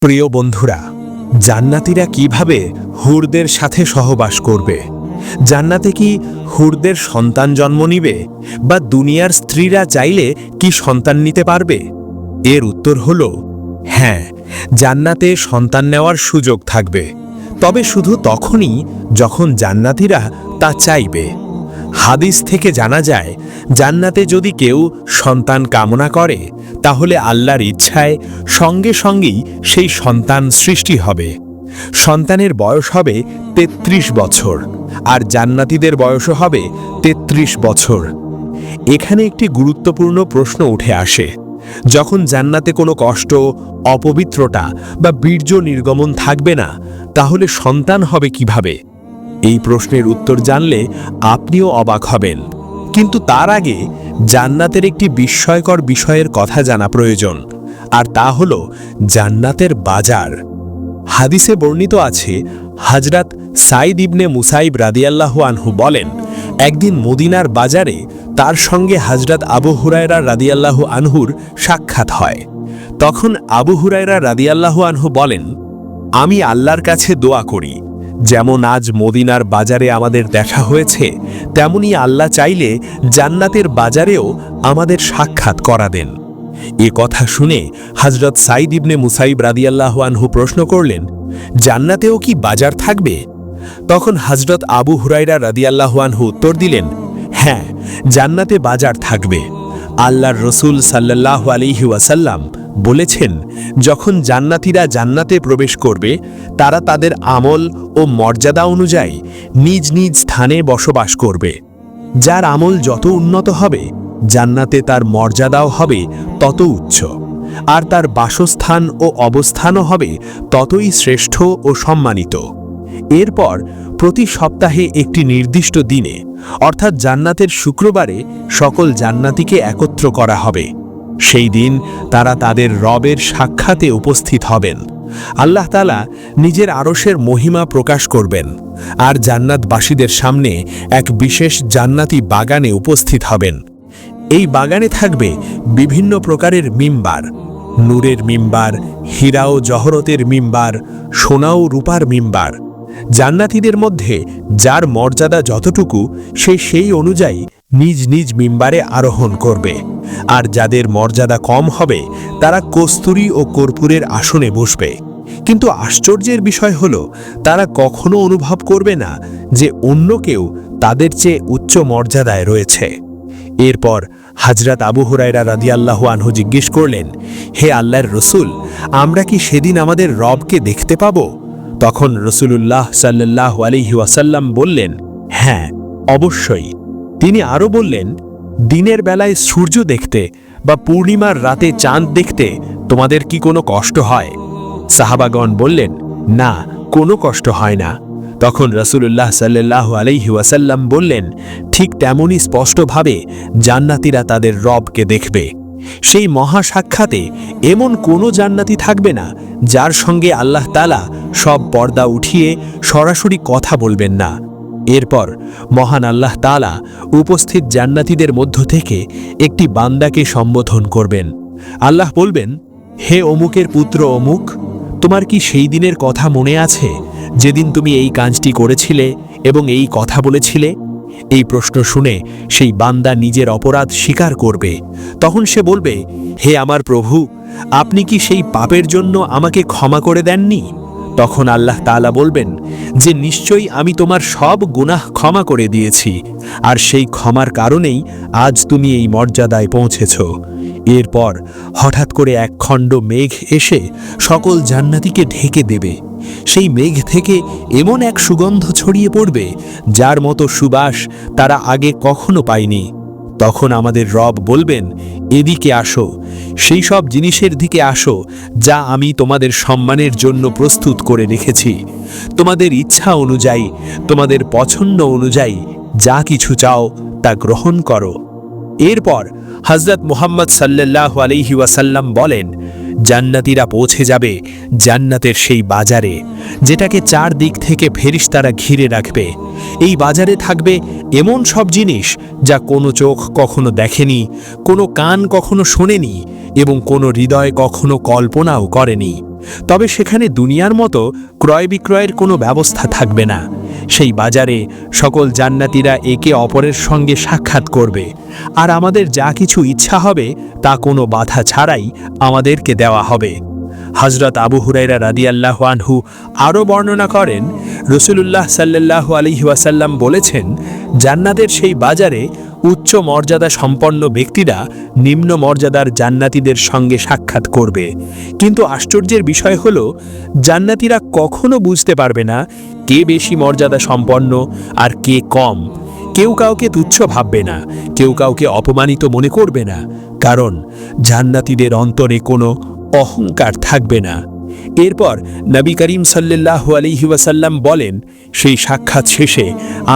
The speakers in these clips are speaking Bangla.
প্রিয় বন্ধুরা, জান্নাতীরা কীভাবে হুরদের সাথে সহবাস করবে? জান্নাতে কি হুরদের সন্তান জন্ম নিবে? বা দুনিয়ার স্ত্রীরা চাইলে কি সন্তান নিতে পারবে? এর উত্তর হল হ্যাঁ জান্নাতে সন্তান নেওয়ার সুযোগ থাকবে। তবে শুধু তখনই যখন জান্নাতীরা তা চাইবে। হাদিস থেকে জানা যায়, জান্নাতে যদি কেউ সন্তান কামনা করে, তাহলে আল্লাহর ইচ্ছায় সঙ্গে সঙ্গেই সেই সন্তান সৃষ্টি হবে। সন্তানের বয়স হবে ৩৩ বছর, আর জান্নাতীদের বয়সও হবে ৩৩ বছর। এখানে একটি গুরুত্বপূর্ণ প্রশ্ন উঠে আসে। যখন জান্নাতে কোনো কষ্ট, অপবিত্রতা বা বীর্য নির্গমন থাকবে না, তাহলে সন্তান হবে কীভাবে? এই প্রশ্নের উত্তর জানলে আপনিও অবাক হবেন। কিন্তু তার আগে জান্নাতের একটি বিস্ময়কর বিষয়ের কথা জানা প্রয়োজন, আর তা হল জান্নাতের বাজার। হাদিসে বর্ণিত আছে হাজরাত সাইদ ইবনে মুসাইব রাদিয়াল্লাহু আনহু বলেন, একদিন মদিনার বাজারে তার সঙ্গে হাজরাত আবু হুরায়রা রাদিয়াল্লাহু আনহুর সাক্ষাৎ হয়। তখন আবু হুরায়রা রাদিয়াল্লাহু আনহু বলেন, আমি আল্লাহর কাছে দোয়া করি যেমন আজ মদিনার বাজারে আমাদের দেখা হয়েছে, তেমনি আল্লাহ চাইলে জান্নাতের বাজারেও আমাদের সাক্ষাৎ করা দেন এ কথা শুনে হজরত সাইদ ইবনে মুসাইব রাদিয়াল্লাহ আনহু প্রশ্ন করলেন, জান্নাতেও কি বাজার থাকবে? তখন হজরত আবু হুরাইরা রাদিয়াল্লাহ আনহু উত্তর দিলেন হ্যাঁ জান্নাতে বাজার থাকবে। আল্লাহর রসুল সাল্লাহ আলিহি ওয়াসাল্লাম বলেছেন, যখন জান্নাতীরা জান্নাতে প্রবেশ করবে, তারা তাদের আমল ও মর্যাদা অনুযায়ী নিজ নিজ স্থানে বসবাস করবে। যার আমল যত উন্নত হবে, জান্নাতে তার মর্যাদাও হবে তত উচ্চ। আর তার বাসস্থান ও অবস্থানও হবে ততই শ্রেষ্ঠ ও সম্মানিত। এরপর প্রতি সপ্তাহে একটি নির্দিষ্ট দিনে, অর্থাৎ জান্নাতের শুক্রবারে, সকল জান্নাতিকে একত্র করা হবে। সেই দিন তারা তাদের রবের সাক্ষাতে উপস্থিত হবেন। আল্লাহ তালা নিজের আরশের মহিমা প্রকাশ করবেন আর জান্নাতবাসীদের সামনে এক বিশেষ জান্নাতি বাগানে উপস্থিত হবেন। এই বাগানে থাকবে বিভিন্ন প্রকারের মিম্বার, নূরের মিম্বার, হীরা ও জহরতের মিম্বার, সোনা ও রূপার মিম্বার। জান্নাতীদের মধ্যে যার মর্যাদা যতটুকু, সে সেই অনুযায়ী নিজ নিজ মিম্বারে আরোহণ করবে। আর যাদের মর্যাদা কম হবে, তারা কস্তুরী ও কর্পূরের আসনে বসবে। কিন্তু আশ্চর্যের বিষয় হল, তারা কখনো অনুভব করবে না যে অন্য কেউ তাদের চেয়ে উচ্চ মর্যাদায় রয়েছে। এরপর হাজরাত আবু হুরাইরা রাদিয়াল্লাহু আনহু জিজ্ঞেস করলেন, হে আল্লাহর রসুল, আমরা কি সেদিন আমাদের রবকে দেখতে পাব? তখন রসুলুল্লাহ সাল্লাহ আলিহি ওয়াসাল্লাম বললেন হ্যাঁ অবশ্যই। তিনি আরও বললেন, দিনের বেলায় সূর্য দেখতে বা পূর্ণিমার রাতে চাঁদ দেখতে তোমাদের কি কোনো কষ্ট হয়? সাহাবাগণ বললেন, না, কোনো কষ্ট হয় না। তখন রসুল্লাহ সাল্লাহ আলাইহি ওয়াসাল্লাম বললেন, ঠিক তেমনই স্পষ্টভাবে জান্নাতিরা তাদের রবকে দেখবে। সেই মহা সাক্ষাতে এমন কোনো জান্নাতি থাকবে না যার সঙ্গে আল্লাহ তালা সব পর্দা উঠিয়ে সরাসরি কথা বলবেন না। এরপর মহান আল্লাহ তালা উপস্থিত জান্নাতিদের মধ্য থেকে একটি বান্দাকে সম্বোধন করবেন। আল্লাহ বলবেন, হে অমুকের পুত্র অমুক, তোমার কি সেই দিনের কথা মনে আছে যেদিন তুমি এই কাজটি করেছিলে এবং এই কথা বলেছিলে? এই প্রশ্ন শুনে সেই বান্দা নিজের অপরাধ স্বীকার করবে। তখন সে বলবে, হে আমার প্রভু, আপনি কি সেই পাপের জন্য আমাকে ক্ষমা করে দেননি? তখন আল্লাহ তাআলা বলবেন, যে নিশ্চয়ই আমি তোমার সব গুনাহ ক্ষমা করে দিয়েছি, আর সেই ক্ষমার কারণেই আজ তুমি এই মর্যাদায় পৌঁছেছ। এরপর হঠাৎ করে এক খণ্ড মেঘ এসে সকল জান্নাতিকে ঢেকে দেবে। সেই মেঘ থেকে এমন এক সুগন্ধ ছড়িয়ে পড়বে, যার মতো সুবাস তারা আগে কখনো পায়নি। তখন আমাদের রব বলবেন, এদিকে আসো সেই সব জিনিসের দিকে আসো, যা আমি তোমাদের সম্মানের জন্য প্রস্তুত করে রেখেছি। তোমাদের ইচ্ছা অনুযায়ী, তোমাদের পছন্দ অনুযায়ী যা কিছু চাও তা গ্রহণ করো। এরপর হজরত মুহাম্মদ সাল্লাহ আলহি ওয়াসাল্লাম বলেন, জান্নাতিরা পৌঁছে যাবে জান্নাতের সেই বাজারে, যেটাকে চার দিক থেকে ফেরিস্তারা ঘিরে রাখবে। এই বাজারে থাকবে এমন সব জিনিস যা কোনো চোখ কখনো দেখেনি, কোনো কান কখনো শোনেনি এবং কোনো হৃদয় কখনো কল্পনাও করেনি। তবে সেখানে দুনিয়ার মতো ক্রয় বিক্রয়ের কোনো ব্যবস্থা থাকবে না। সেই বাজারে সকল জান্নাতিরা একে অপরের সঙ্গে সাক্ষাৎ করবে। আর আমাদের যা কিছু ইচ্ছা হবে তা কোনো বাধা ছাড়াই আমাদেরকে দেওয়া হবে। হজরত আবু হুরাইরা রাদিয়াল্লাহু আনহু আরও বর্ণনা করেন, রসুলুল্লাহ সাল্লাল্লাহু আলাইহি ওয়াসাল্লাম বলেছেন, জান্নাতের সেই বাজারে উচ্চ মর্যাদা সম্পন্ন ব্যক্তিরা নিম্ন মর্যাদার জান্নাতীদের সঙ্গে সাক্ষাৎ করবে। কিন্তু আশ্চর্যের বিষয় হল, জান্নাতীরা কখনো বুঝতে পারবে না কে বেশি মর্যাদা সম্পন্ন আর কে কম। কেউ কাউকে তুচ্ছ ভাববে না, কেউ কাউকে অপমানিত মনে করবে না, কারণ জান্নাতীদের অন্তরে কোনো অহংকার থাকবে না। এরপর নবী করিম সাল্লাহ আলিহি বলেন, সেই সাক্ষাৎ শেষে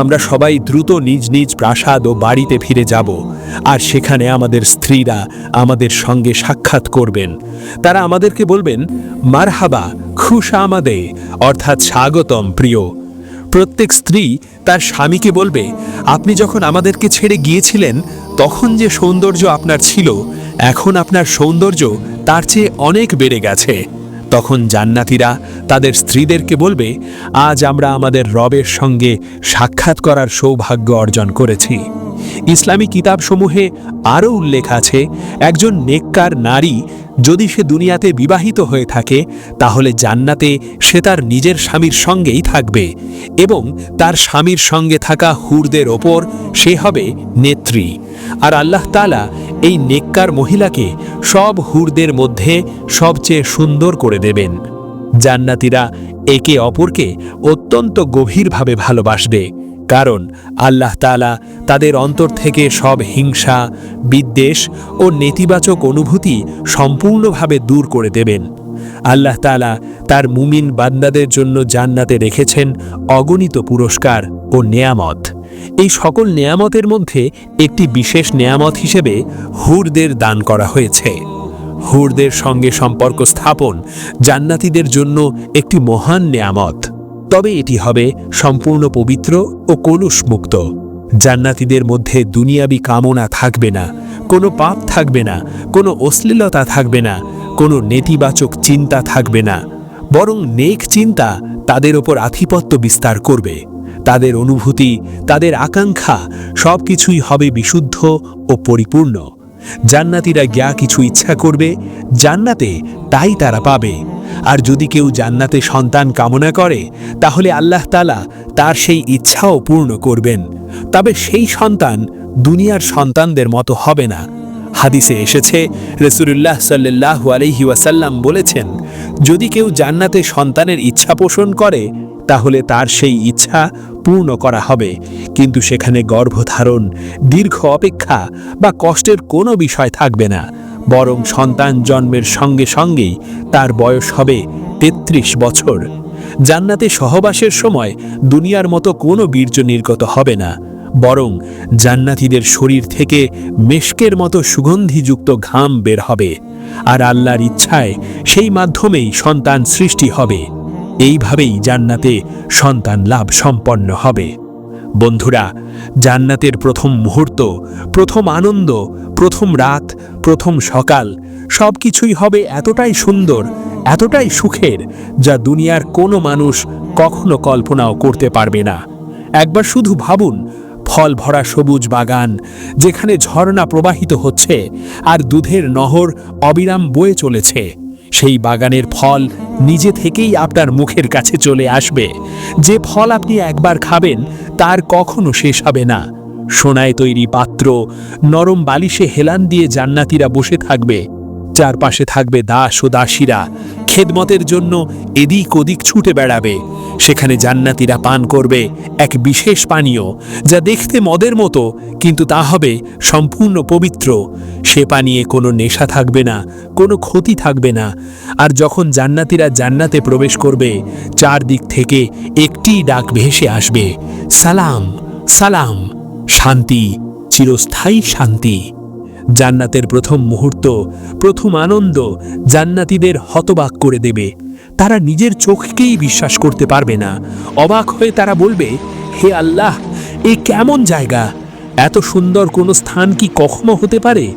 আমরা সবাই দ্রুত নিজ নিজ প্রাসাদ ও বাড়িতে ফিরে যাব, আর সেখানে আমাদের স্ত্রীরা আমাদের সঙ্গে সাক্ষাৎ করবেন। তারা আমাদেরকে বলবেন, মারহাবা, খুশ আমাদে, অর্থাৎ স্বাগতম প্রিয়। প্রত্যেক স্ত্রী তার স্বামীকে বলবে, আপনি যখন আমাদেরকে ছেড়ে গিয়েছিলেন, তখন যে সৌন্দর্য আপনার ছিল, এখন আপনার সৌন্দর্য তার চেয়ে অনেক বেড়ে গেছে। তখন জান্নাতীরা তাদের স্ত্রীদেরকে বলবে, আজ আমরা আমাদের রবের সঙ্গে সাক্ষাৎ করার সৌভাগ্য অর্জন করেছি। ইসলামী কিতাবসমূহে আরও উল্লেখ আছে, একজন নেককার নারী যদি সে দুনিয়াতে বিবাহিত হয়ে থাকে, তাহলে জান্নাতে সে তার নিজের স্বামীর সঙ্গেই থাকবে এবং তার স্বামীর সঙ্গে থাকা হুরদের ওপর সে হবে নেত্রী। আর আল্লাহ তালা এই নেককার মহিলাকে সব হুরদের মধ্যে সবচেয়ে সুন্দর করে দেবেন। জান্নাতীরা একে অপরকে অত্যন্ত গভীরভাবে ভালোবাসবে, কারণ আল্লাহ তালা তাদের অন্তর থেকে সব হিংসা, বিদ্বেষ ও নেতিবাচক অনুভূতি সম্পূর্ণভাবে দূর করে দেবেন। আল্লাহ তালা তার মুমিন বান্দাদের জন্য জান্নাতে রেখেছেন অগণিত পুরস্কার ও নেয়ামত। এই সকল নেয়ামতের মধ্যে একটি বিশেষ নেয়ামত হিসেবে হুরদের দান করা হয়েছে। হুরদের সঙ্গে সম্পর্ক স্থাপন জান্নাতীদের জন্য একটি মহান নেয়ামত। তবে এটি হবে সম্পূর্ণ পবিত্র ও কলুষমুক্ত। জান্নাতীদের মধ্যে দুনিয়াবি কামনা থাকবে না, কোনো পাপ থাকবে না, কোনো অশ্লীলতা থাকবে না, কোনো নেতিবাচক চিন্তা থাকবে না। বরং নেক চিন্তা তাদের ওপর আধিপত্য বিস্তার করবে। তাদের অনুভূতি, তাদের আকাঙ্ক্ষা সব কিছুই হবে বিশুদ্ধ ও পরিপূর্ণ। জান্নাতীরা যা কিছু ইচ্ছা করবে, জান্নাতে তাই তারা পাবে। আর যদি কেউ জান্নাতে সন্তান কামনা করে, তাহলে আল্লাহ তালা তার সেই ইচ্ছাও পূর্ণ করবেন। তবে সেই সন্তান দুনিয়ার সন্তানদের মতো হবে না। হাদিসে এসেছে রসুল্লাহ সাল্লাহ আলহি ওয়াসাল্লাম বলেছেন, যদি কেউ জান্নাতে সন্তানের ইচ্ছা পোষণ করে তাহলে তার সেই ইচ্ছা পূর্ণ করা হবে। কিন্তু সেখানে গর্ভধারণ, দীর্ঘ অপেক্ষা বা কষ্টের কোনো বিষয় থাকবে না। বরং সন্তান জন্মের সঙ্গে সঙ্গেই তার বয়স হবে তেত্রিশ বছর। জান্নাতে সহবাসের সময় দুনিয়ার মতো কোনো বীর্য নির্গত হবে না। বরং জান্নাতীদের শরীর থেকে মেশকের মতো সুগন্ধিযুক্ত ঘাম বের হবে। আর আল্লাহর ইচ্ছায় সেই মাধ্যমেই সন্তান সৃষ্টি হবে। এইভাবেই জান্নাতে সন্তান লাভ সম্পন্ন হবে। বন্ধুরা, জান্নাতের প্রথম মুহূর্ত, প্রথম আনন্দ, প্রথম রাত, প্রথম সকাল সব কিছুই হবে এতটাই সুন্দর, এতটাই সুখের, যা দুনিয়ার কোনো মানুষ কখনো কল্পনাও করতে পারবে না। একবার শুধু ভাবুন, ফল ভরা সবুজ বাগান, যেখানে ঝর্ণা প্রবাহিত হচ্ছে, আর দুধের নহর অবিরাম বয়ে চলেছে। সেই বাগানের ফল নিজে থেকেই আপনার মুখের কাছে চলে আসবে। যে ফল আপনি একবার খাবেন, তার কখনো শেষ হবে না। সোনায় তৈরি পাত্র, নরম বালিশে হেলান দিয়ে জান্নাতিরা বসে থাকবে। চারপাশে থাকবে দাস ও দাসীরা। খেদমতের জন্য এদিক ওদিক ছুটে বেড়াবে। সেখানে জান্নাতিরা পান করবে এক বিশেষ পানীয়, যা দেখতে মদের মতো, কিন্তু তা হবে সম্পূর্ণ পবিত্র। সে পানীয়ে কোনো নেশা থাকবে না, কোনো ক্ষতি থাকবে না। আর যখন জান্নাতিরা জান্নাতে প্রবেশ করবে, চারদিক থেকে একটি ডাক ভেসে আসবে, সালাম সালাম। শান্তি, চিরস্থায়ী শান্তি। জান্নাতের প্রথম মুহূর্ত, প্রথম আনন্দ জান্নাতীদের হতবাক করে দেবে। তারা নিজের চোখকেই বিশ্বাস করতে পারবে না। অবাক হয়ে তারা বলবে, হে আল্লাহ, এ কেমন জায়গা? এত সুন্দর কোনো স্থান কি কখনো হতে পারে?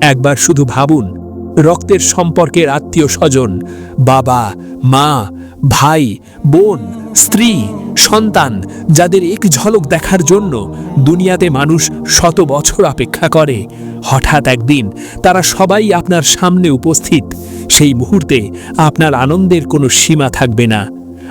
একবার শুধু ভাবুন, রক্তের সম্পর্কের আত্মীয় স্বজন, বাবা, মা, ভাই, বোন, স্ত্রী, সন্তান, যাদের এক ঝলক দেখার জন্য দুনিয়াতে মানুষ শত বছর অপেক্ষা করে। হঠাৎ একদিন তারা সবাই আপনার সামনে উপস্থিত। সেই মুহূর্তে আপনার আনন্দের কোনো সীমা থাকবে না।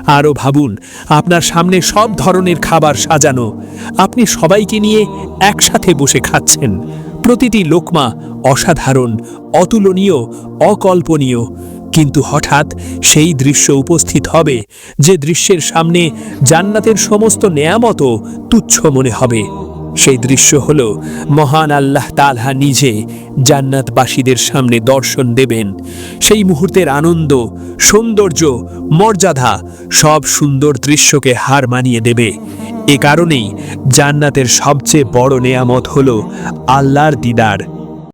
আরও ভাবুন, আপনার সামনে সব ধরনের খাবার সাজানো। আপনি সবাইকে নিয়ে একসাথে বসে খাচ্ছেন। প্রতিটি লোকমা অসাধারণ, অতুলনীয়, অকল্পনীয়। কিন্তু হঠাৎ সেই দৃশ্য উপস্থিত হবে, যে দৃশ্যের সামনে জান্নাতের সমস্ত নেয়ামতও তুচ্ছ মনে হবে। সেই দৃশ্য হল মহান আল্লাহ তালহা নিজে জান্নাতবাসীদের সামনে দর্শন দেবেন। সেই মুহূর্তের আনন্দ, সৌন্দর্য, মর্যাদা সব সুন্দর দৃশ্যকে হার মানিয়ে দেবে। এ কারণেই জান্নাতের সবচেয়ে বড় নেয়ামত হল আল্লাহর দিদার।